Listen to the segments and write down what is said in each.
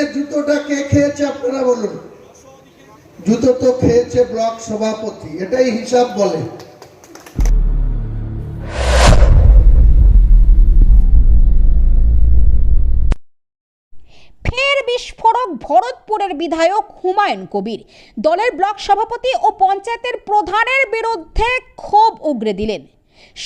দিনে জুতোটা কে খেয়েছে আপনারা বলুন? জুতো তো খেয়েছে ব্লক সভাপতি, এটাই হিসাব বলে। ফের বিস্ফোরক ভরতপুরের বিধায়ক হুমায়ুন কবির। দলের ব্লক সভাপতি ও পঞ্চায়েতের প্রধানের বিরুদ্ধে ক্ষোভ উগরে দিলেন।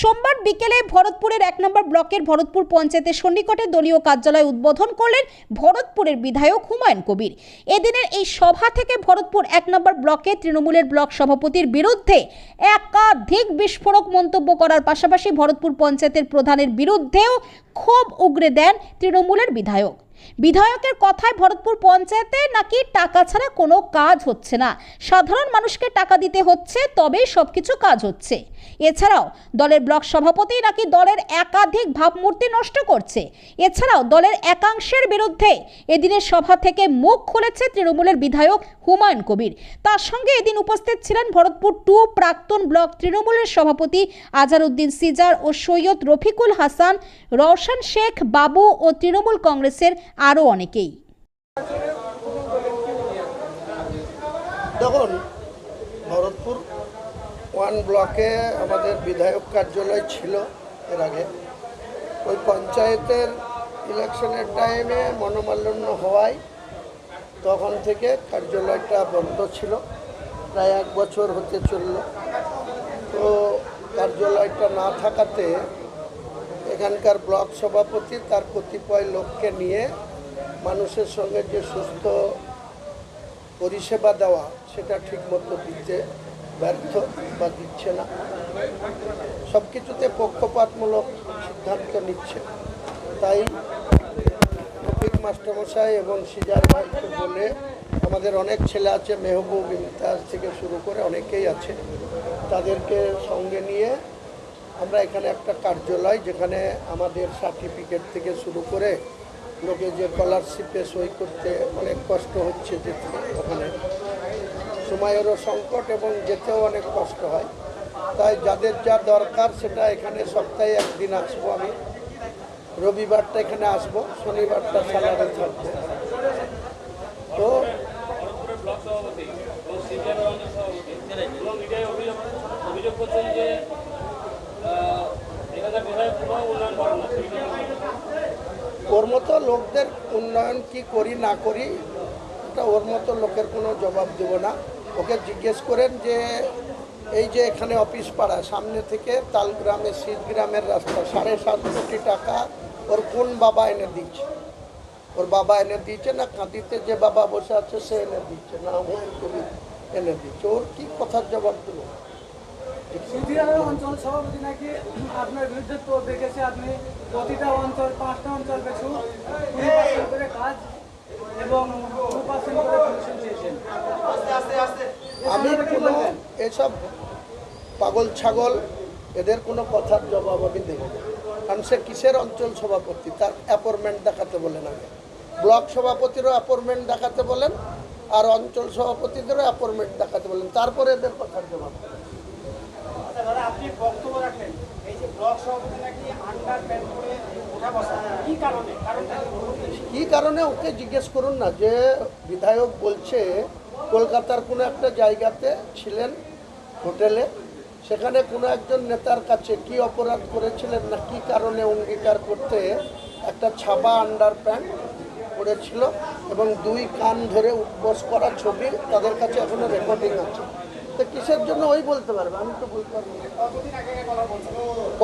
সোমবার বিকেলে ভরতপুরের এক নম্বর ব্লকের ভরতপুর পঞ্চায়েতের সন্নিকটে দলীয় কার্যালয় উদ্বোধন করলেন ভরতপুরের বিধায়ক হুমায়ুন কবির। এদিনের এই সভা থেকে ভরতপুর এক নম্বর ব্লকে তৃণমূলের ব্লক সভাপতির বিরুদ্ধে একাধিক বিস্ফোরক মন্তব্য করার পাশাপাশি ভরতপুর পঞ্চায়েতের প্রধানের বিরুদ্ধেও ক্ষোভ উগরে দেন তৃণমূলের বিধায়ক। বিধায়কের কথায় ভরতপুর পঞ্চায়েতে নাকি টাকা ছাড়া কোনো কাজ হচ্ছে না। সাধারণ মানুষকে টাকা দিতে হচ্ছে তবেই সবকিছু কাজ হচ্ছে। এছাড়াও দলের ব্লক সভাপতি নাকি দলের একাধিক ভাবমূর্তি নষ্ট করছে। এছাড়াও দলের একাংশের বিরুদ্ধে এদিনের সভা থেকে মুখ খুলেছে তৃণমূলের বিধায়ক হুমায়ুন কবির। তার সঙ্গে এদিন উপস্থিত ছিলেন ভরতপুর টু প্রাক্তন ব্লক তৃণমূলের সভাপতি আজারউদ্দিন সিজার ও সৈয়দ রফিকুল হাসান, রওশন শেখ বাবু ও তৃণমূল কংগ্রেসের আরও অনেকেই। দেখুন, ভরতপুর ওয়ান ব্লকে আমাদের বিধায়ক কার্যালয় ছিল এর আগে। ওই পঞ্চায়েতের ইলেকশনের টাইমে মনোমালিন্য হওয়ায় তখন থেকে কার্যালয়টা বন্ধ ছিল, প্রায় এক বছর হতে চলল। তো কার্যালয়টা না থাকাতে এখানকার ব্লক সভাপতি তার কতিপয় লোককে নিয়ে মানুষের সঙ্গে যে সুস্থ পরিষেবা দেওয়া, সেটা ঠিকমতো দিতে ব্যর্থ বা দিচ্ছে না। সব কিছুতে পক্ষপাতমূলক সিদ্ধান্ত নিচ্ছে। তাই রফিক মাস্টারমশাই এবং সিজার ভাইকে বলে আমাদের অনেক ছেলে আছে, মেহবুব ইমতাজ থেকে শুরু করে অনেকেই আছে। তাদেরকে সঙ্গে নিয়ে আমরা এখানে একটা কার্যালয় যেখানে আমাদের সার্টিফিকেট থেকে শুরু করে লোকে যে স্কলারশিপে সই করতে অনেক কষ্ট হচ্ছে যেতে ওখানে। সময়েরও সংকট এবং যেতেও অনেক কষ্ট হয়। তাই যাদের যা দরকার সেটা এখানে সপ্তাহে একদিন আসব আমি। রবিবারটা এখানে আসব, শনিবারটা স্যালারি থাকবে তো অভিযোগ করছেন যে আহ, এখানকার বিধায়ক কোনো উন্নয়ন করে না ওর মতো লোকদের উন্নয়ন কি করি, না করি, এটা ওর মতো লোকের কোনো জবাব দেব না। ওকে জিজ্ঞেস করেন যে, এই যে এখানে অফিস পাড়া, সামনে থেকে তালগ্রামে শীতগ্রামের রাস্তা, সাড়ে সাত কোটি টাকা ওর কোন বাবা এনে দিচ্ছে ওর বাবা এনে দিচ্ছে না কাঁদিতে যে বাবা বসে আছে, সে এনে দিচ্ছে না কবির এনে দিচ্ছে ওর কি কথার জবাব দেবো? অঞ্চল সভাপতি নাকি আপনার বিরুদ্ধে তো দেখেছে আপনি প্রতিটা অঞ্চল পাঁচটা অঞ্চল পেছু কুড়ি পার্সেন্ট করে কাজ এবং টু পার্সেন্ট করে কমিশন চেয়েছেন আমি কোনো এসব পাগল ছাগল এদের কোনো কথার জবাব আমি দেব কারণ সে কিসের অঞ্চল সভাপতি? তার অ্যাপয়েন্টমেন্ট দেখাতে বলেন আগে। ব্লক সভাপতিরও অ্যাপয়েন্টমেন্ট দেখাতে বলেন আর অঞ্চল সভাপতিদেরও অ্যাপয়েন্টমেন্ট দেখাতে বলেন। তারপরে এদের কথার জবাব দেবেন। আচ্ছা দাদা আপনি বক্তব্য রাখলেন, এই যে ব্লক সভাপতি নাকি আন্ডার প্যান্ট করে কি কারণে? ওকে জিজ্ঞেস করুন না, যে বিধায়ক বলছে কলকাতার কোনো একটা জায়গাতে ছিলেন হোটেলে, সেখানে কোনো একজন নেতার কাছে কি অপরাধ করেছিলেন না কি কারণে অঙ্গীকার করতে একটা ছাপা আন্ডার প্যান্ট পড়েছিল এবং দুই কান ধরে উপবাস করা ছবি তাদের কাছে এখনও রেকর্ডিং আছে। তো কিসের জন্য ওই বলতে পারবে? আমি তো বলতে পারব।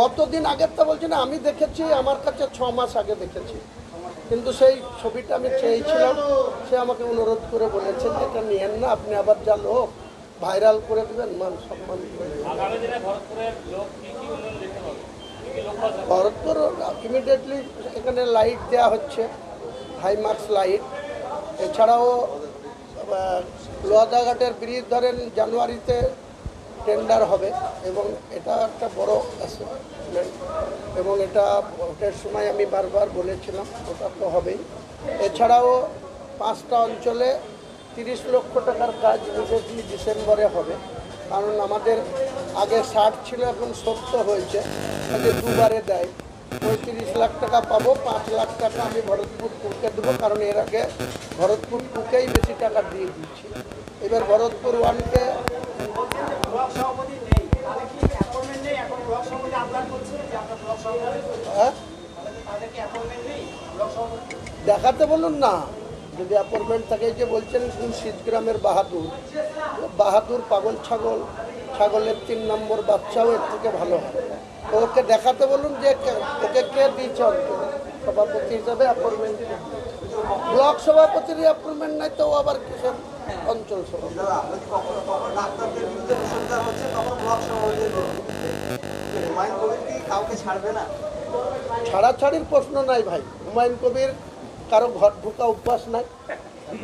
কতদিন আগের তা বলছি না আমি দেখেছি আমার কাছে ছ মাস আগে দেখেছি। কিন্তু সেই ছবিটা আমি চেয়েছিলাম সে আমাকে অনুরোধ করে বলেছে যে এটা নিয়েন না আপনি আবার যা লোক ভাইরাল করে দেবেন মান সম্মান ভরতপুর ইমিডিয়েটলি এখানে লাইট দেওয়া হচ্ছে হাই মার্কস লাইট এছাড়াও আহ, লোহাদাঘাটের ব্রিজ ধরেন জানুয়ারিতে টেন্ডার হবে এবং এটা একটা বড় অ্যাসেটমেন্ট এবং এটা ভোটের সময় আমি বারবার বলেছিলাম ওটা তো হবেই। এছাড়াও পাঁচটা অঞ্চলে তিরিশ লক্ষ টাকার কাজ ইমিডিয়েটলি ডিসেম্বরে হবে। কারণ আমাদের আগে ষাট ছিল এখন সত্তর হয়েছে। দুবারে দেয়। পঁয়ত্রিশ লাখ টাকা পাবো, পাঁচ লাখ টাকা আমি ভরতপুর টুকে দেবো, কারণ এর আগে ভরতপুর টুকেই বেশি টাকা দিয়ে দিচ্ছি এবার ভরতপুর ওয়ানকে হ্যাঁ? দেখাতে বলুন না। যদি অ্যাপয়েন্টমেন্ট থাকে যে বলছেন কোন শীতগ্রামের বাহাদুর বাহাদুর পাগল ছাগল। ছাগলের তিন নম্বর বাচ্চাও এর থেকে ভালো হয়। ওকে দেখাতে বলুন যে ওকে কে দিয়েছে সভাপতি হিসাবে অ্যাপয়েন্টমেন্ট ব্লক সভাপতির অ্যাপয়েন্টমেন্ট নাই তো আবার কিসের অঞ্চল ছাড়াছাড়ির প্রশ্ন নাই ভাই। হুমায়ুন কবির কারও ঘর ঢোকা অভ্যাস নাই।